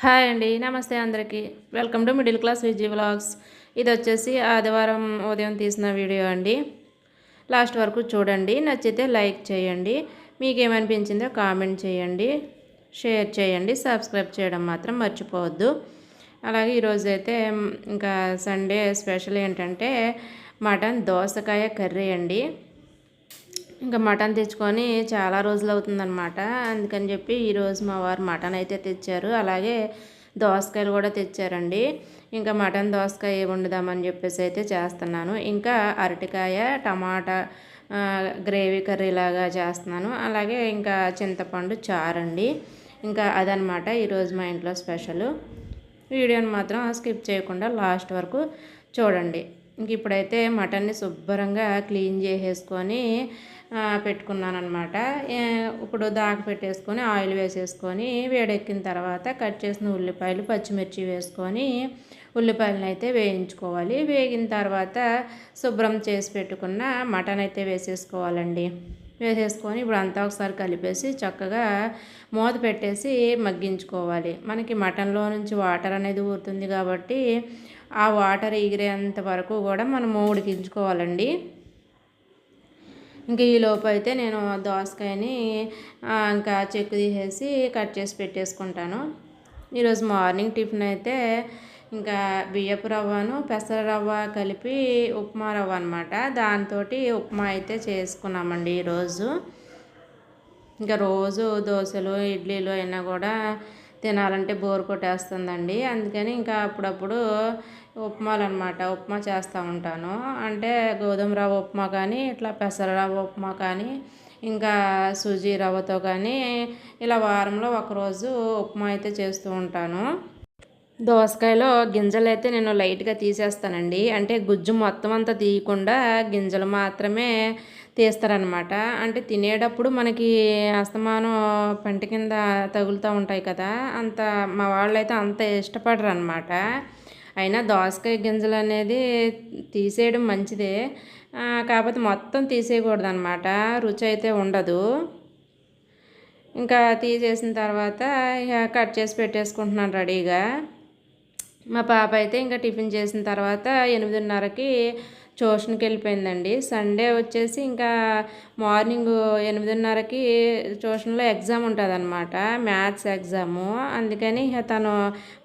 Hi అండి నమస్తే అందరికీ. Welcome to middle class Viji vlogs ఇది వచ్చేసి ఆదివారం ఉదయం తీసిన వీడియో అండి. లాస్ట్ వరకు చూడండి నచ్చితే లైక్ చేయండి మీకు ఏమనిపించిందో కామెంట్ చేయండి షేర్ చేయండి సబ్స్క్రైబ్ చేయడం మాత్రం మర్చిపోవద్దు. అలాగే ఈరోజు అయితే ఇంకా సండే స్పెషల్ ఏంటంటే మటన్ దోసకాయ కర్రీ అండి. ఇంకా మటన్ తెచ్చుకొని చాలా రోజులు అవుతుందన్నమాట. అందుకని చెప్పి ఈరోజు మా వారు మటన్ అయితే తెచ్చారు. అలాగే దోసకాయలు కూడా తెచ్చారండి. ఇంకా మటన్ దోసకాయ వండుదామని చెప్పేసి అయితే చేస్తున్నాను. ఇంకా అరటికాయ టమాటా గ్రేవీ కర్రీ లాగా చేస్తున్నాను. అలాగే ఇంకా చింతపండు చారండి. ఇంకా అదనమాట ఈరోజు మా ఇంట్లో స్పెషల్. వీడియోని మాత్రం స్కిప్ చేయకుండా లాస్ట్ వరకు చూడండి. ఇంక ఇప్పుడైతే మటన్ని శుభ్రంగా క్లీన్ చేసేసుకొని పెట్టుకున్నాను అనమాట ఇప్పుడు దాకా పెట్టేసుకొని ఆయిల్ వేసేసుకొని వేడెక్కిన తర్వాత కట్ చేసిన ఉల్లిపాయలు పచ్చిమిర్చి వేసుకొని ఉల్లిపాయలను అయితే వేయించుకోవాలి. వేగిన తర్వాత శుభ్రం చేసి పెట్టుకున్న మటన్ అయితే వేసేసుకోవాలండి. వేసేసుకొని ఇప్పుడు అంతా ఒకసారి కలిపేసి చక్కగా మూత పెట్టేసి మగ్గించుకోవాలి. మనకి మటన్లో నుంచి వాటర్ అనేది ఊరుతుంది కాబట్టి ఆ వాటర్ ఎగిరేంత వరకు కూడా మనం ఉడికించుకోవాలండి. ఇంకా ఈ లోపు అయితే నేను దోసకాయని ఇంకా చెక్కు తీసేసి కట్ చేసి పెట్టేసుకుంటాను. ఈరోజు మార్నింగ్ టిఫిన్ అయితే ఇంకా బియ్యపు రవ్వను పెసర రవ్వ కలిపి ఉప్మా రవ్వ అనమాట దాంతో ఉప్మా అయితే చేసుకున్నామండి ఈరోజు. ఇంకా రోజు దోశలు ఇడ్లీలు అయినా కూడా తినాలంటే బోర్ కొట్టేస్తుందండి. అందుకని ఇంకా అప్పుడప్పుడు ఉప్మాలు అనమాట ఉప్మా చేస్తూ ఉంటాను. అంటే గోధుమ రవ్వ ఉప్మా కానీ ఇట్లా పెసర రవ్వ ఉప్మా కానీ ఇంకా సుజీ రవ్వతో కానీ ఇలా వారంలో ఒకరోజు ఉప్మా అయితే చేస్తూ ఉంటాను. దోసకాయలో గింజలు అయితే నేను లైట్గా తీసేస్తానండి. అంటే గుజ్జు మొత్తం అంతా తీయకుండా గింజలు మాత్రమే తీస్తారనమాట అంటే తినేటప్పుడు మనకి అస్తమానం పంట కింద తగులుతూ ఉంటాయి కదా అంత మా వాళ్ళు అయితే అంత ఇష్టపడరు అనమాట అయినా దోసకాయ గింజలు అనేది తీసేయడం మంచిదే. కాకపోతే మొత్తం తీసేయకూడదు అనమాట రుచి అయితే ఉండదు. ఇంకా తీసేసిన తర్వాత ఇక కట్ చేసి పెట్టేసుకుంటున్నాను రెడీగా. మా పాప అయితే ఇంకా టిఫిన్ చేసిన తర్వాత ఎనిమిదిన్నరకి ట్యూషన్కి వెళ్ళిపోయిందండి. సండే వచ్చేసి ఇంకా మార్నింగ్ ఎనిమిదిన్నరకి ట్యూషన్లో ఎగ్జామ్ ఉంటుంది అనమాట మ్యాథ్స్ ఎగ్జాము. అందుకని తను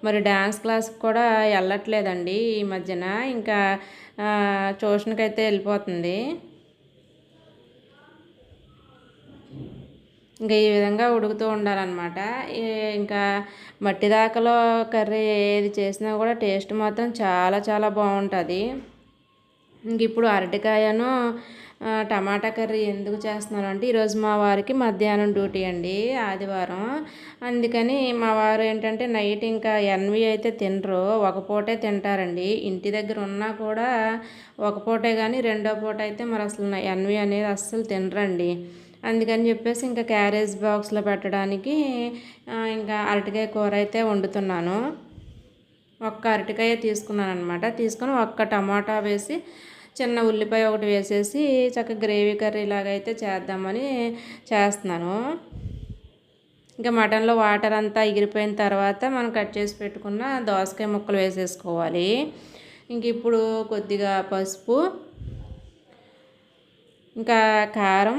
మరి డ్యాన్స్ క్లాస్కి కూడా వెళ్ళట్లేదండి ఈ మధ్యన. ఇంకా ట్యూషన్కి అయితే వెళ్ళిపోతుంది. ఇంకా ఈ విధంగా ఉడుకుతూ ఉండాలన్నమాట. ఇంకా మట్టి దాకలో కర్రీ ఏది చేసినా కూడా టేస్ట్ మాత్రం చాలా చాలా బాగుంటుంది. ఇంక ఇప్పుడు అరటికాయను టమాటా కర్రీ ఎందుకు చేస్తున్నాను అంటే ఈరోజు మా వారికి మధ్యాహ్నం డ్యూటీ అండి ఆదివారం. అందుకని మా వారు ఏంటంటే నైట్ ఇంకా ఎన్వి అయితే తినరు ఒక పూటే తింటారండి. ఇంటి దగ్గర ఉన్నా కూడా ఒక పూటే కానీ రెండో పూట అయితే మరి అసలు ఎన్వి అనేది అస్సలు తినరండి. అందుకని చెప్పేసి ఇంకా క్యారేజ్ బాక్స్లో పెట్టడానికి ఇంకా అరటికాయ కూర అయితే వండుతున్నాను. ఒక్క అరటికాయ తీసుకున్నాను అనమాట తీసుకొని ఒక్క టమాటా వేసి చిన్న ఉల్లిపాయ ఒకటి వేసేసి చక్కగా గ్రేవీ కర్రీ లాగా అయితే చేద్దామని చేస్తున్నాను. ఇంకా మటన్లో వాటర్ అంతా ఎగిరిపోయిన తర్వాత మనం కట్ చేసి పెట్టుకున్న దోసకాయ ముక్కలు వేసేసుకోవాలి. ఇంక ఇప్పుడు కొద్దిగా పసుపు ఇంకా కారం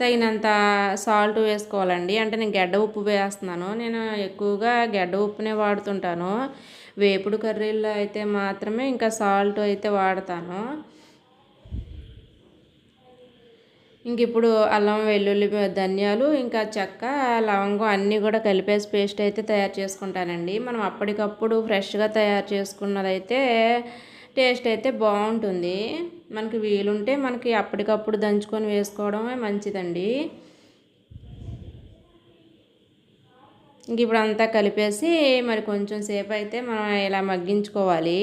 తగినంత సాల్ట్ వేసుకోవాలండి. అంటే నేను గడ్డ ఉప్పు వేస్తున్నాను. నేను ఎక్కువగా గడ్డ ఉప్పునే వాడుతుంటాను. వేపుడు కర్రీల్లో అయితే మాత్రమే ఇంకా సాల్ట్ అయితే వాడతాను. ఇంక ఇప్పుడు అల్లం వెల్లుల్లి ధనియాలు ఇంకా చెక్క లవంగం అన్నీ కూడా కలిపేసి పేస్ట్ అయితే తయారు చేసుకుంటానండి. మనం అప్పటికప్పుడు ఫ్రెష్గా తయారు చేసుకున్నదైతే టేస్ట్ అయితే బాగుంటుంది. మనకి వీలుంటే మనకి అప్పటికప్పుడు దంచుకొని వేసుకోవడమే మంచిదండి. ఇంక ఇప్పుడు అంతా కలిపేసి మరి కొంచెం సేపు అయితే మనం ఇలా మగ్గించుకోవాలి.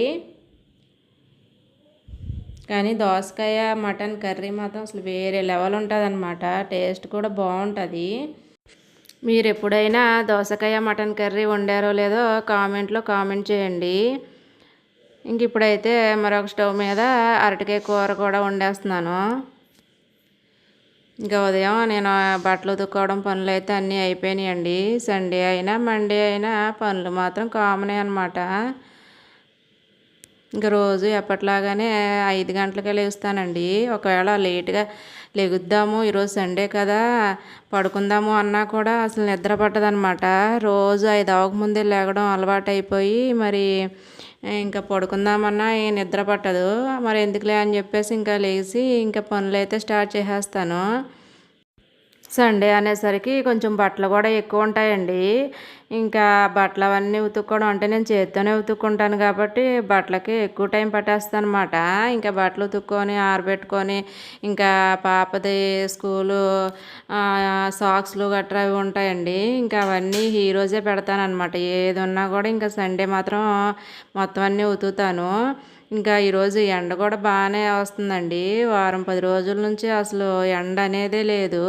కానీ దోసకాయ మటన్ కర్రీ మాత్రం అసలు వేరే లెవెల్ ఉంటుంది అనమాట టేస్ట్ కూడా బాగుంటుంది. మీరు ఎప్పుడైనా దోసకాయ మటన్ కర్రీ వండారో లేదో కామెంట్లో కామెంట్ చేయండి. ఇంక ఇప్పుడైతే మరొక స్టవ్ మీద అరటికాయ కూర కూడా వండేస్తున్నాను. ఇంకా ఉదయం నేను బట్టలు ఉతుక్కోవడం పనులు అయితే అన్నీ అయిపోయినాయండి. సండే అయినా మండే అయినా పనులు మాత్రం కామనే అనమాట ఇంకా రోజు ఎప్పట్లాగానే ఐదు గంటలకే లేస్తానండి. ఒకవేళ లేట్గా లెగుద్దాము ఈరోజు సండే కదా పడుకుందాము అన్నా కూడా అసలు నిద్ర పట్టదనమాట రోజు ఐదు అవ్వకముందే లేగడం అలవాటు అయిపోయి మరి ఇంకా పడుకుందామన్నా నిద్ర పట్టదు. మరి ఎందుకులే అని చెప్పేసి ఇంకా లేచి ఇంకా పనులు అయితే స్టార్ట్ చేసేస్తాను. సండే అనేసరికి కొంచెం బట్టలు కూడా ఎక్కువ ఉంటాయండి. ఇంకా బట్టలు అవన్నీ ఉతుక్కోవడం అంటే నేను చేత్తోనే ఉతుక్కుంటాను కాబట్టి బట్టలకి ఎక్కువ టైం పట్టేస్తాను అనమాట ఇంకా బట్టలు ఉతుక్కొని ఆరబెట్టుకొని ఇంకా పాపది స్కూలు సాక్స్లు గట్రా అవి ఉంటాయండి. ఇంకా అవన్నీ ఈరోజే పెడతాను అనమాట ఏది ఉన్నా కూడా ఇంకా సండే మాత్రం మొత్తం అన్నీ ఉతుకుతాను. ఇంకా ఈరోజు ఎండ కూడా బాగానే వస్తుందండి. వారం పది రోజుల నుంచి అసలు ఎండ అనేదే లేదు.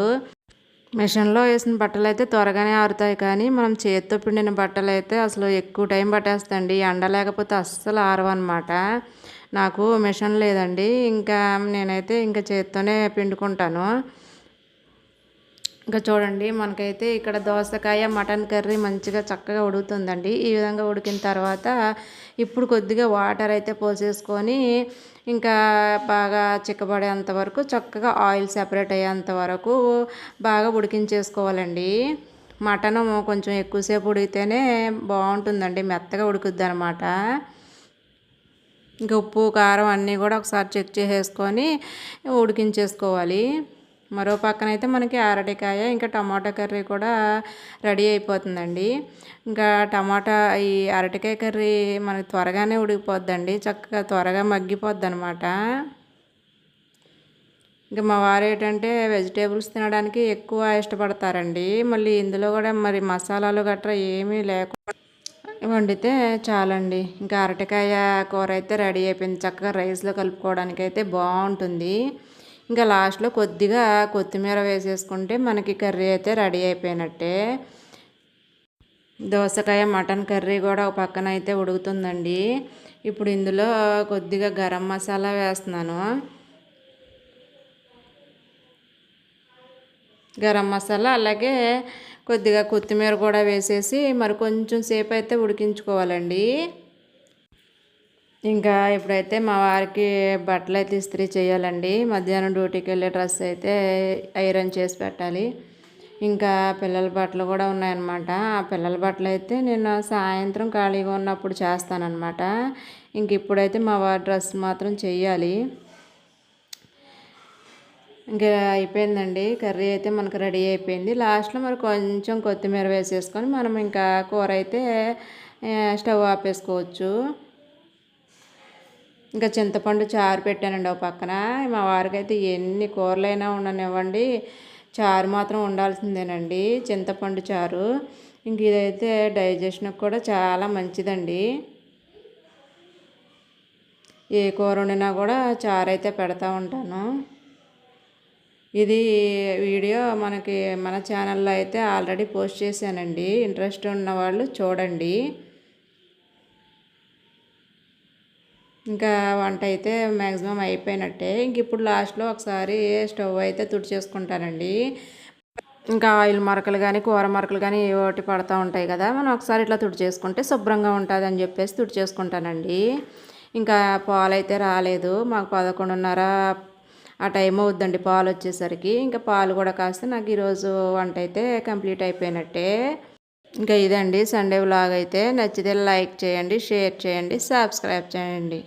మిషన్లో వేసిన బట్టలు అయితే త్వరగానే ఆరుతాయి కానీ మనం చేత్తో పిండిన బట్టలు అయితే అసలు ఎక్కువ టైం పట్టేస్తండి. ఎండ లేకపోతే అస్సలు ఆరవన్నమాట. నాకు మిషన్ లేదండి. ఇంకా నేనైతే ఇంకా చేత్తోనే పిండుకుంటాను. ఇంకా చూడండి మనకైతే ఇక్కడ దోసకాయ మటన్ కర్రీ మంచిగా చక్కగా ఉడుకుతుందండి. ఈ విధంగా ఉడికిన తర్వాత ఇప్పుడు కొద్దిగా వాటర్ అయితే పోసేసుకొని ఇంకా బాగా చిక్కబడేంత వరకు చక్కగా ఆయిల్ సెపరేట్ అయ్యేంత వరకు బాగా ఉడికించేసుకోవాలండి. మటన్ కొంచెం ఎక్కువసేపు ఉడికితేనే బాగుంటుందండి మెత్తగా ఉడుకుద్ది అనమాట ఇంకా ఉప్పు కారం అన్నీ కూడా ఒకసారి చెక్ చేసేసుకొని ఉడికించేసుకోవాలి. మరో పక్కన అయితే మనకి అరటికాయ ఇంకా టమాటా కర్రీ కూడా రెడీ అయిపోతుందండి. ఇంకా టమాటా ఈ అరటికాయ కర్రీ మనకి త్వరగానే ఉడికిపోద్దండి. చక్కగా త్వరగా మగ్గిపోద్ది అనమాట ఇంకా మా వారు ఏంటంటే వెజిటేబుల్స్ తినడానికి ఎక్కువ ఇష్టపడతారండి. మళ్ళీ ఇందులో కూడా మరి మసాలాలు గట్రా ఏమీ లేకుండా వండితే చాలండి. ఇంకా అరటికాయ కూర అయితే రెడీ అయిపోయింది. చక్కగా రైస్లో కలుపుకోవడానికి అయితే బాగుంటుంది. ఇంకా లాస్ట్లో కొద్దిగా కొత్తిమీర వేసేసుకుంటే మనకి కర్రీ అయితే రెడీ అయిపోయినట్టే. దోసకాయ మటన్ కర్రీ కూడా ఒక పక్కన అయితే ఉడుకుతుందండి. ఇప్పుడు ఇందులో కొద్దిగా గరం మసాలా వేస్తున్నాను. గరం మసాలా అలాగే కొద్దిగా కొత్తిమీర కూడా వేసేసి మరి కొంచెం సేపు అయితే ఉడికించుకోవాలండి. ఇంకా ఇప్పుడైతే మా వారికి బట్టలు అయితే ఇస్త్రీ చేయాలండి. మధ్యాహ్నం డ్యూటీకి వెళ్ళే డ్రెస్ అయితే ఐరన్ చేసి పెట్టాలి. ఇంకా పిల్లల బట్టలు కూడా ఉన్నాయన్నమాట. ఆ పిల్లల బట్టలు అయితే నేను సాయంత్రం ఖాళీగా ఉన్నప్పుడు చేస్తానన్నమాట. ఇంక ఇప్పుడైతే మా వారి డ్రెస్ మాత్రం చెయ్యాలి ఇంకా అయిపోయిందండి. కర్రీ అయితే మనకు రెడీ అయిపోయింది. లాస్ట్లో మరి కొంచెం కొత్తిమీర వేసేసుకొని మనం ఇంకా కూర అయితే స్టవ్ ఆపేసుకోవచ్చు. ఇంకా చింతపండు చారు పెట్టానండి ఒక పక్కన. మా వారికి అయితే ఎన్ని కూరలైనా ఉండనివ్వండి. చారు మాత్రం ఉండాల్సిందేనండి. చింతపండు చారు. ఇంక ఇదైతే డైజెషన్కి కూడా చాలా మంచిదండి. ఏ కూర వండినా కూడా చారు అయితే పెడతా ఉంటాను. ఇది వీడియో మనకి మన ఛానల్లో అయితే ఆల్రెడీ పోస్ట్ చేశానండి. ఇంట్రెస్ట్ ఉన్న వాళ్ళు చూడండి. ఇంకా వంట అయితే మ్యాక్సిమం అయిపోయినట్టే. ఇంక ఇప్పుడు లాస్ట్లో ఒకసారి స్టవ్ అయితే తుడిచేసుకుంటానండి. ఇంకా ఆయిల్ మరకలు కానీ కూర మరకలు కానీ ఏ ఒకటి పడతా ఉంటాయి కదా మనం ఒకసారి ఇట్లా తుడిచేసుకుంటే శుభ్రంగా ఉంటుంది అని చెప్పేసి తుడిచేసుకుంటానండి. ఇంకా పాలు అయితే రాలేదు. మాకు పదకొండున్నర ఆ టైం అవుద్దండి పాలు వచ్చేసరికి. ఇంకా పాలు కూడా కాస్తే నాకు ఈరోజు వంట అయితే కంప్లీట్ అయిపోయినట్టే. ఇంకా ఇదండి సండే వ్లాగ్ అయితే. నచ్చితే లైక్ చేయండి షేర్ చేయండి సబ్స్క్రైబ్ చేయండి.